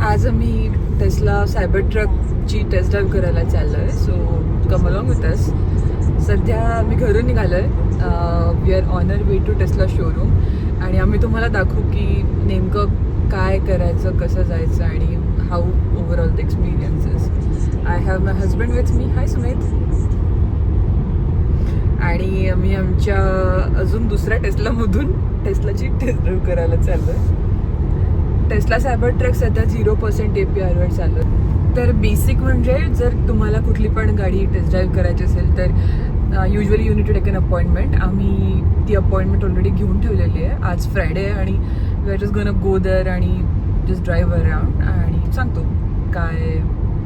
आज आम्ही Tesla cyber ट्रकची टेस्ट ड्राईव्ह करायला चाललो आहे so come along with us सध्या आम्ही घरून निघालो आहे we are on our way to Tesla showroom आणि आम्ही तुम्हाला दाखवू की नेमकं काय करायचं कसं जायचं आणि how overall the experiences I have my husband with me hi Sumit आणि आम्ही आमच्या अजून दुसऱ्या टेस्लामधून टेस्लाची टेस्ट ड्राईव्ह करायला चाललो आहे टेस्ला सायबर ट्रक सध्या झिरो पर्सेंट ए पी आरवर चालू तर बेसिक म्हणजे जर तुम्हाला कुठली पण गाडी टेस्ट ड्राईव्ह करायची असेल तर usually you need to take an appointment आम्ही ती अपॉइंटमेंट ऑलरेडी घेऊन ठेवलेली आहे. आज फ्रायडे आहे आणि we are just gonna go there आणि जस्ट ड्राईव्ह अराउंड आणि सांगतो काय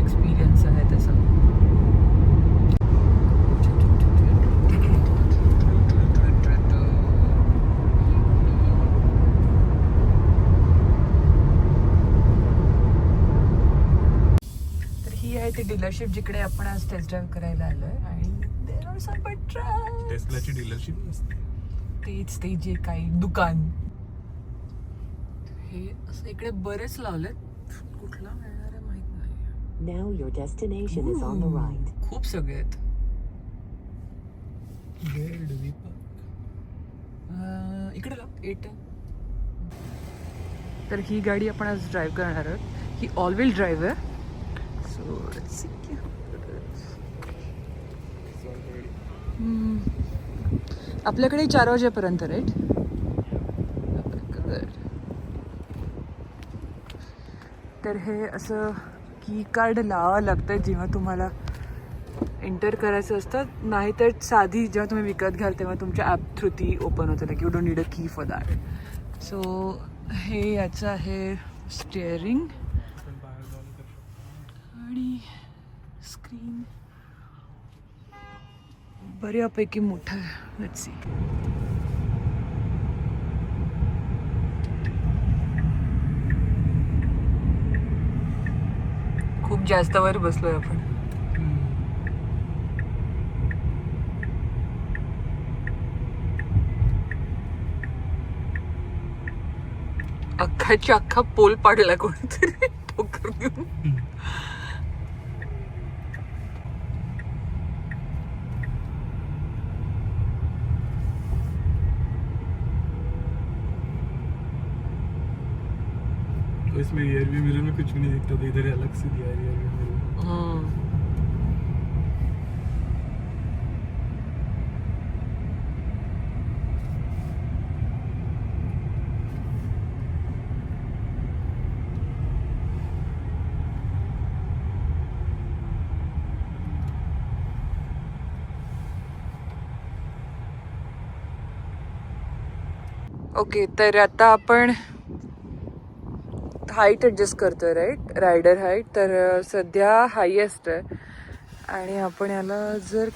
एक्सपिरियन्स आहे त्याचा तर ही आहे ती डीलरशिप जिकडे आपण आज टेस्ट ड्राईव्ह करायला आलोय. आणि some but trucks. टेस्लाची डीलरशिप नसते. तेच ते जे काही दुकान. हे असं इकडे बरेच लावलेत. कुठला मिळणार आहे माहीत नाही. Now your destination is on the right. खूप सगळे आहेत. Where do we park? अं, इकडे लाव. एट तर ही गाडी आपण आज ड्राईव्ह करणार आहोत. ही ऑल व्हील ड्राईव्ह आहे. सो आपल्याकडे चार वाजेपर्यंत रेट तर हे असं की कार्ड लावावं लागतं जेव्हा तुम्हाला एंटर करायचं असतं. नाहीतर साधी जेव्हा तुम्ही विकत घ्याल तेव्हा तुमच्या ॲप थ्रू ती ओपन होते. Like you don't need a key for that so हे याचं आहे स्टेअरिंग स्क्रीन बऱ्यापैकी मोठा आहे सी खूप जास्त वर बसलोय आपण. अख्खाच्या अख्खा पोल पाडला ठोकर देऊन. इसमें रियर व्यू मिरर में कुछ भी नहीं दिखता तो इधर अलग से दिया rear view mirror hmm. Okay तर आता आपण हाईट ॲडजस्ट करतोय राईट रायडर हाईट तर सध्या हायेस्ट आहे. आणि आपण याला जर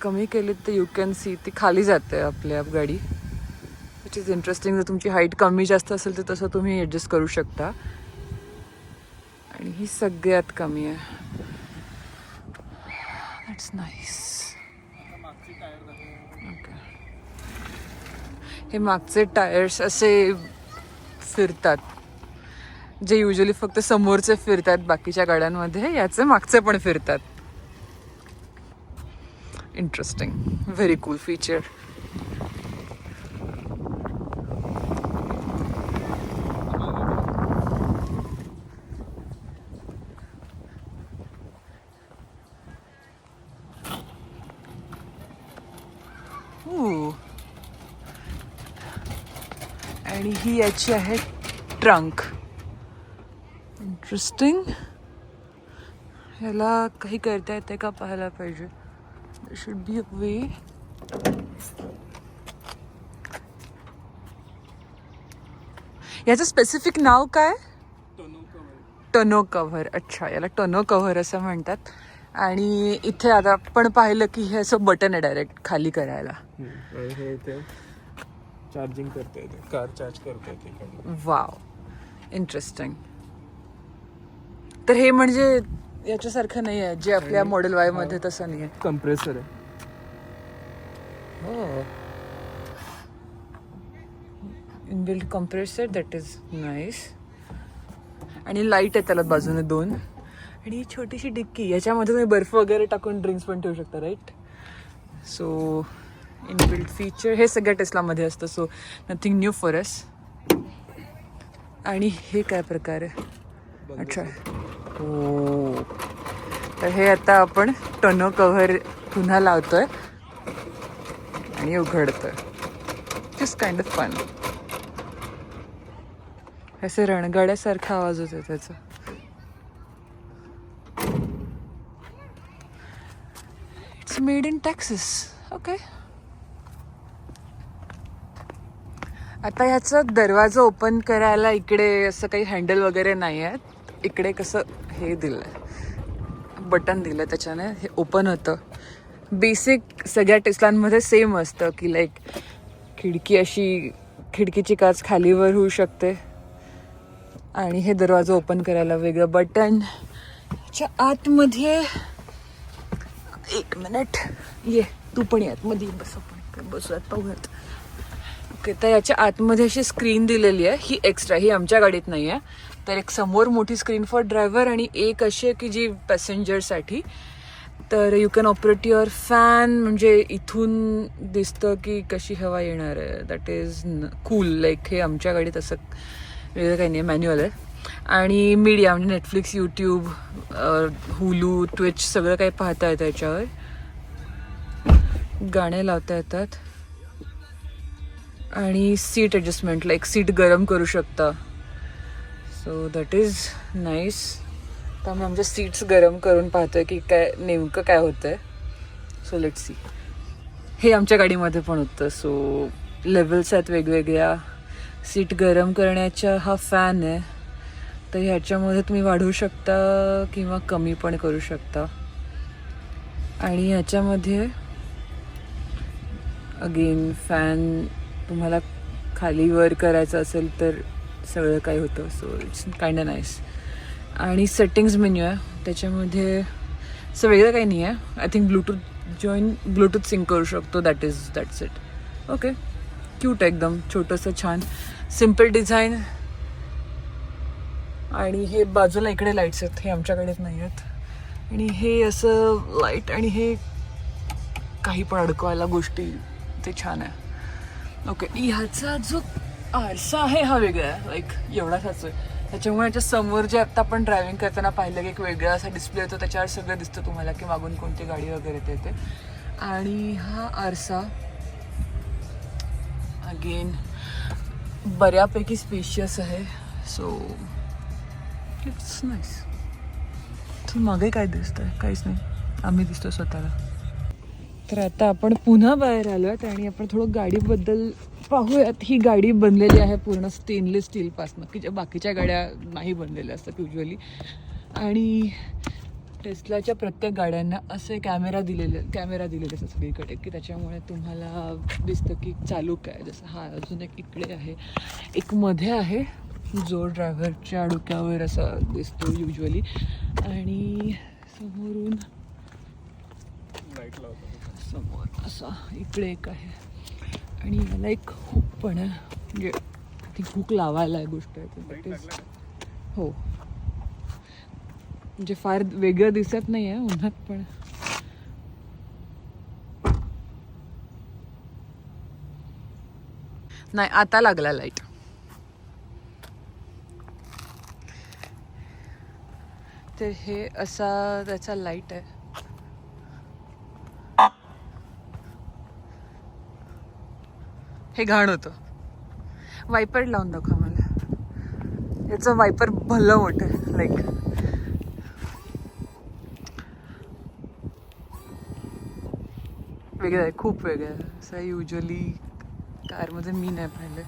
कमी केली तर यू कॅन सी ती खाली जाते आपल्या गाडी. विच इज इंटरेस्टिंग जर तुमची हाईट कमी जास्त असेल तर तसं तुम्ही ॲडजस्ट करू शकता. आणि ही सगळ्यात कमी आहे. इट्स नाईस ओके हे मागचे टायर्स असे फिरतात. जे युजली फक्त समोरचे फिरतात बाकीच्या गाड्यांमध्ये याचे मागचे पण फिरतात. इंटरेस्टिंग व्हेरी कूल फीचर आणि ही याची आहे ट्रंक इंटरेस्टिंग ह्याला काही करता येते का पाहायला पाहिजे? शुड बी अ वे याचं स्पेसिफिक नाव काय? Tonneau cover. अच्छा याला टनो कव्हर असं म्हणतात. आणि इथे आता आपण पाहिलं की हे असं बटन आहे डायरेक्ट खाली करायला. हे इथे चार्जिंग करता येते. कार चार्ज करता येते. वाव इंटरेस्टिंग तर हे म्हणजे याच्यासारखं नाही आहे. जे आपल्या मॉडेल वायमध्ये तसं नाही आहे. कंप्रेसर आहे. Inbuilt compressor, that is nice. आणि लाइट आहे त्याला बाजूने दोन. आणि ही छोटीशी डिक्की याच्यामध्ये तुम्ही बर्फ वगैरे टाकून ड्रिंक्स पण ठेवू शकता राईट सो इनबिल्ड फीचर हे सगळ्या टेस्लामध्ये असतं. So nothing new for us आणि हे काय प्रकार आहे? अच्छा. हो तर हे आता आपण टनो कव्हर पुन्हा लावतोय आणि उघडतोय. जस्ट काइंड ऑफ फन असं रणगाड्यासारखा आवाज होतो त्याचा. It's made in Texas okay आता ह्याचा दरवाजा ओपन करायला इकडे असं काही हँडल वगैरे नाही आहेत इकडे कसं हे दिलं बटन दिलं त्याच्याने हे ओपन होतं. बेसिक सगळ्या टेस्लांमध्ये सेम असतं की लाईक खिडकी अशी खिडकीची काच खालीवर होऊ शकते. आणि हे दरवाजा ओपन करायला वेगळं बटन च्या आतमध्ये एक मिनिट ये तू पण ये आतमध्ये बस आपण बसूयात पाहूयात. ओके तर याच्या आतमध्ये अशी स्क्रीन दिलेली आहे. ही एक्स्ट्रा ही आमच्या गाडीत नाही आहे तर एक समोर मोठी स्क्रीन फॉर ड्रायव्हर आणि एक अशी आहे की जी पॅसेंजरसाठी तर you can operate your fan म्हणजे इथून दिसतं की कशी हवा येणार आहे. दॅट इज कूल लाईक हे आमच्या गाडीत असं वेगळं काही नाही मॅन्युअल आहे. आणि मीडिया म्हणजे नेटफ्लिक्स यूट्यूब हुलू ट्विच सगळं काही पाहता येतं याच्यावर. गाणे लावता येतात. आणि सीट ॲडजस्टमेंट लाईक सीट गरम करू शकता. सो दॅट इज नाईस त्यामुळे आमच्या सीट्स गरम करून पाहतोय की काय नेमकं काय होतं आहे सो लेट सी हे आमच्या गाडीमध्ये पण होतं. सो लेवल्स आहेत वेगवेगळ्या. सीट गरम करण्याचा हा फॅन आहे. तर ह्याच्यामध्ये तुम्ही वाढवू शकता किंवा कमी पण करू शकता. आणि ह्याच्यामध्ये अगेन फॅन तुम्हाला खाली वर करायचं असेल तर सगळं काही होतं सो इट्स काइंड नाईस आणि सेटिंग्ज मेन्यू आहे त्याच्यामध्ये असं वेगळं काही नाही आहे I think bluetooth join bluetooth sync करू शकतो that is that's it okay cute आहे एकदम छोटंसं छान. सिंपल डिझाईन आणि हे बाजूला इकडे लाईट्स आहेत हे आमच्याकडेच नाही आहेत. आणि हे असं लाइट आणि हे काही पण अडकवायला गोष्टी ते छान आहे. ओके ह्याचा जो आरसा आहे हा वेगळा आहे लाईक एवढाच आहे त्याच्यामुळे याच्या समोर जे आत्ता आपण ड्रायव्हिंग करताना पाहिलं की एक वेगळा असा डिस्प्ले होतो त्याच्यावर सगळं दिसतं तुम्हाला की मागून कोणती गाडी वगैरे ते ते. आणि हा आरसा अगेन बऱ्यापैकी स्पेशियस आहे. सो इट्स नाईस तर मागे काय दिसतंय? काहीच नाही. आम्ही दिसतो स्वतःला. तर आता आपण पुन्हा बाहेर आलो आहेत आणि आपण थोडं गाडीबद्दल पाहूयात ही गाडी बनलेली आहे पूर्ण स्टेनलेस स्टीलपासनं की ज्या बाकीच्या गाड्या नाही बनलेल्या असतात युजली आणि टेस्लाच्या प्रत्येक गाड्यांना असे कॅमेरा दिलेले कॅमेरा दिलेले असतात सगळीकडे की त्याच्यामुळे तुम्हाला दिसतं की चालू काय जसं हा अजून एक इकडे आहे. एक मध्ये आहे. जो ड्रायव्हरच्या डोक्यावर असा दिसतो युजली आणि समोरून समोर असा इकडे एक आहे. आणि याला एक हुक पण आहे. म्हणजे ती हुक लावायला आहे गोष्ट आहे तर हो. म्हणजे फार वेगळं दिसत नाही आहे उन्हात पण. नाही आता लागला लाइट तर हे असा त्याचा लाइट आहे. हे घाण होतं. वायपर लावून दाखवा मला. याचं वायपर भलं मोठं लाईक वेगळं आहे खूप वेगळं आहे. असं युजली कारमध्ये मी नाही पाहिलं.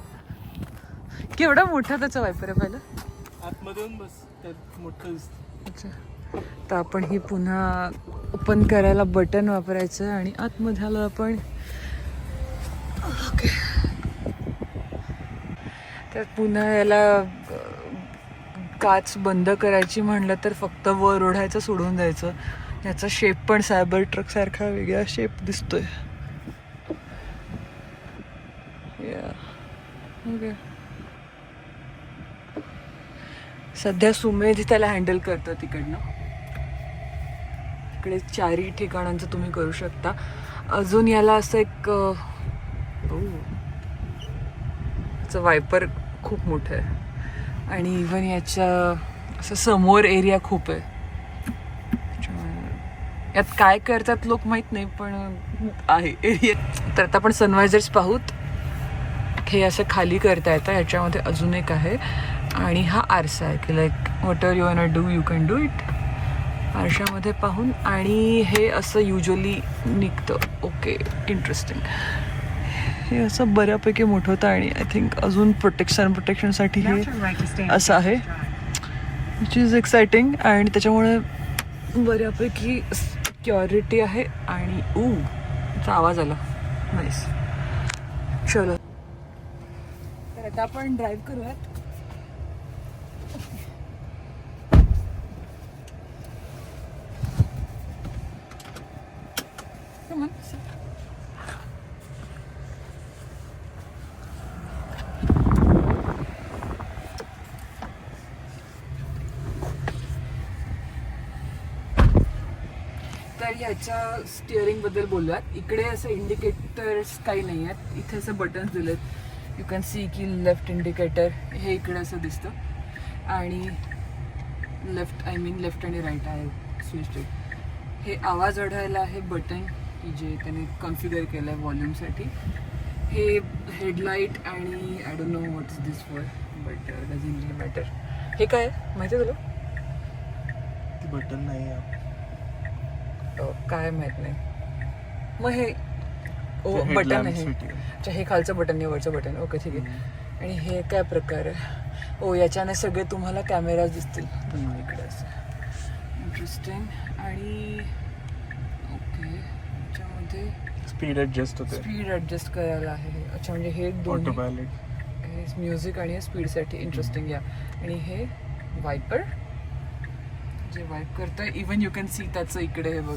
केवढा मोठा त्याचा वायपर आहे पाहिलं? आतमध्ये येऊन बस त्यात मोठं दिसतं. अच्छा. तर आपण ही पुन्हा ओपन करायला बटन वापरायचं आणि आतमध्ये आलो आपण. ओके तर पुन्हा याला काच बंद करायची म्हणलं तर फक्त वर ओढायचं सोडून द्यायचं. याचा शेप पण सायबर ट्रक सारखा वेगळा शेप दिसतोय. ओके सध्या सुमेध त्याला हँडल करतं तिकडनं. इकडे चारही ठिकाणांचं तुम्ही करू शकता. अजून याला असं एक वायपर खूप मोठं आहे. आणि इवन याच्या असं समोर एरिया खूप आहे. यात काय करतात लोक माहीत नाही पण आहे एरिया तर आता आपण सनवायझर्स पाहूत. हे असं खाली करता येतं याच्यामध्ये अजून एक आहे. आणि हा आरसा आहे की like what are you are do you can do it आरशामध्ये पाहून आणि हे असं युजली निघतं. ओके इंटरेस्टिंग हे असं बऱ्यापैकी मोठं होतं आणि आय थिंक अजून प्रोटेक्शन प्रोटेक्शनसाठी हे असं आहे. विच इज एक्साइटिंग आणि त्याच्यामुळे बऱ्यापैकी सिक्युरिटी आहे आणि ऊ चा आवाज आला. नाईस चलो. तर आता आपण ड्राईव्ह करूयात. Come on, आणि याच्या स्टिअरिंगबद्दल बोलूयात. इकडे असं इंडिकेटर्स काही नाही आहेत. इथे असं बटन्स दिलेत. यू कॅन सी की लेफ्ट इंडिकेटर हे इकडे असं दिसतं. आणि लेफ्ट आय मीन लेफ्ट आणि राईट आहे स्विच हे आवाज ओढायला आहे बटन की जे त्याने कॉन्फिगर केलं आहे व्हॉल्यूमसाठी हे हेडलाईट आणि I don't know what is this for but doesn't matter हे काय आहे? माहिती आहे तुला? बटन नाही अ, काय माहीत नाही. मग हे ओ बटन आहे. अच्छा हे खालचं बटन वरचं बटन. ओके ठीक आहे. आणि हे काय प्रकार आहे? ओ याच्याने सगळे तुम्हाला कॅमेरा दिसतील. इकडे असं. इंटरेस्टिंग आणि ओके. याच्यामध्ये स्पीड ऍडजस्ट होते. स्पीड ॲडजस्ट करायला आहे. अच्छा म्हणजे हे हे म्युझिक आणि स्पीडसाठी इंटरेस्टिंग या. आणि हे वायपर जे वाईप करतोय इवन यू कॅन सी त्याचं इकडे हे बघ.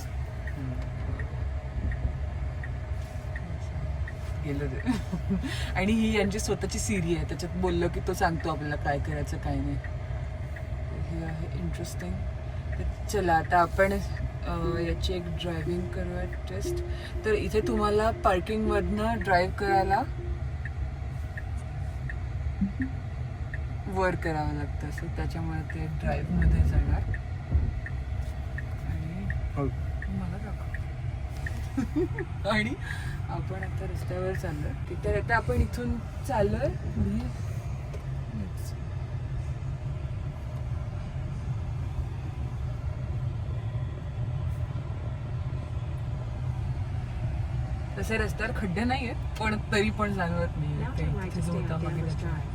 गेलं ते. आणि ही यांची स्वतःची सिरी आहे त्याच्यात बोललं की तो सांगतो आपल्याला काय करायचं काय नाही. हे आहे इंटरेस्टिंग चला आता आपण याची एक ड्रायव्हिंग करूया टेस्ट तर इथे तुम्हाला पार्किंगमधनं ड्राईव्ह करायला वर करावं लागतं. असं त्याच्यामुळे ते ड्राईव्हमध्ये जाणार. आणि हो मला दाखव. आणि आपण आता रस्त्यावर चाललोय. तिथे आता आपण इथून चाललोय. तसे रस्त्यावर खड्डे नाही आहेत पण तरी पण जाणवत नाही turn right to stay on मागे Danvers Drive.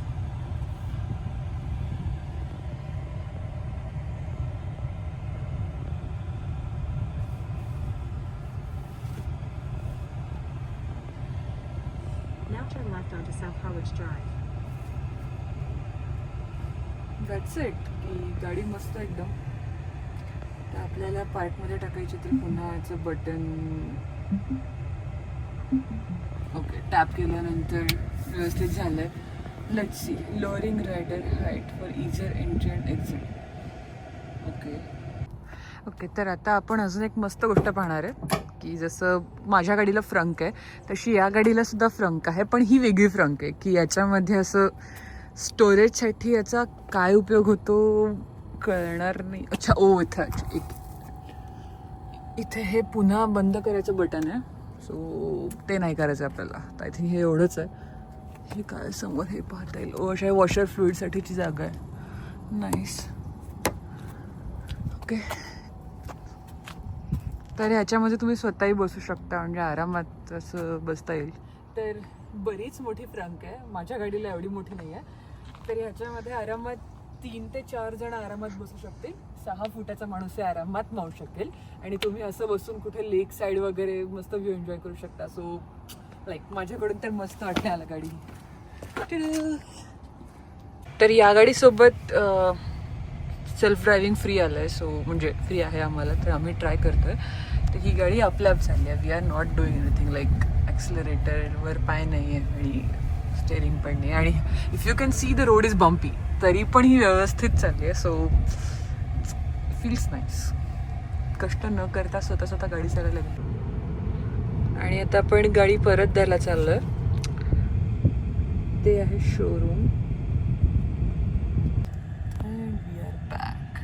Now turn left onto South Harwich Drive. That's it की गाडी मस्त एकदम. तर आपल्याला पार्कमध्ये टाकायची तर पुन्हा याचं बटन ओके टॅप केल्यानंतर व्यवस्थित झालंय. Let see lowering rider height for easier entry and exit okay okay तर आता आपण अजून एक मस्त गोष्ट पाहणार आहे. की जसं माझ्या गाडीला फ्रंक आहे तशी या गाडीला सुद्धा फ्रंक आहे पण ही वेगळी फ्रंक आहे की याच्यामध्ये असं स्टोरेजसाठी याचा काय उपयोग होतो कळणार नाही. अच्छा ओ इथं अच्छा, एक. इथे हे पुन्हा बंद करायचं बटन आहे. सो ते नाही करायचं आपल्याला. आय थिंक हे एवढंच आहे. हे काय समोर हे पाहता येईल. ओ अशा वॉशर फ्लुईडसाठीची जागा आहे. नाईस ओके तर ह्याच्यामध्ये तुम्ही स्वतःही बसू शकता म्हणजे आरामात असं बसता येईल. तर बरीच मोठी फ्रंक आहे. माझ्या गाडीला एवढी मोठी नाही आहे तर ह्याच्यामध्ये आरामात तीन ते चार जण आरामात बसू शकतील. सहा फुटाचा माणूस आहे आरामात मावू शकेल. आणि तुम्ही असं बसून कुठे लेक साईड वगैरे मस्त व्ह्यू एन्जॉय करू शकता. सो लाईक माझ्याकडून तर मस्त वाटते आला गाडी. तर या गाडीसोबत सेल्फ ड्रायव्हिंग फ्री आलं आहे सो म्हणजे फ्री आहे आम्हाला तर आम्ही ट्राय करतो आहे तर ही गाडी आपल्या आप चालली आहे. We are not doing anything like ॲक्सिलरेटरवर पाय नाही आहे आणि स्टेअरिंग पण नाही. आणि if you can see the road is bumpy तरी पण ही व्यवस्थित चालली आहे. सो फील्स नाईस कष्ट न करता स्वतः स्वतः गाडी चालायला लागली. आणि आता आपण गाडी परत द्यायला चाललोय. ते आहे showroom and we are back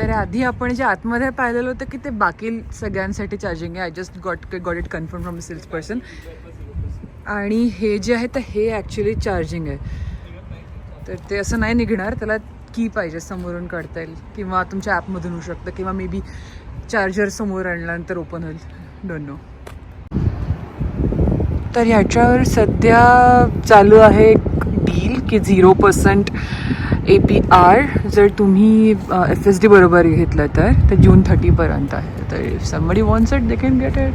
तर आधी आपण जे आतमध्ये पाहिलेलं होतं की ते बाकी सगळ्यांसाठी चार्जिंग आहे. I just got got it confirm from sales person आणि हे जे आहे तर हे ॲक्च्युली चार्जिंग आहे. तर ते असं नाही निघणार. त्याला की पाहिजे समोरून काढता येईल. किंवा तुमच्या ॲपमधून होऊ शकतं. किंवा मे बी चार्जर समोर आणल्यानंतर ओपन होईल. डोंट नो तर ह्याच्यावर सध्या चालू आहे एक की zero percent A P R जर तुम्ही एफ एस डी बरोबर घेतलं तर ते जून थर्टीपर्यंत आहे. तर somebody wants it they can get it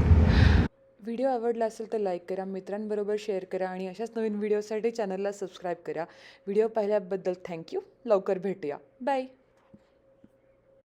video आवडला असेल तर लाईक करा मित्रांबरोबर शेअर करा आणि अशाच नवीन व्हिडिओसाठी चॅनलला सबस्क्राईब करा. व्हिडिओ पाहिल्याबद्दल थँक्यू लवकर भेटूया. बाय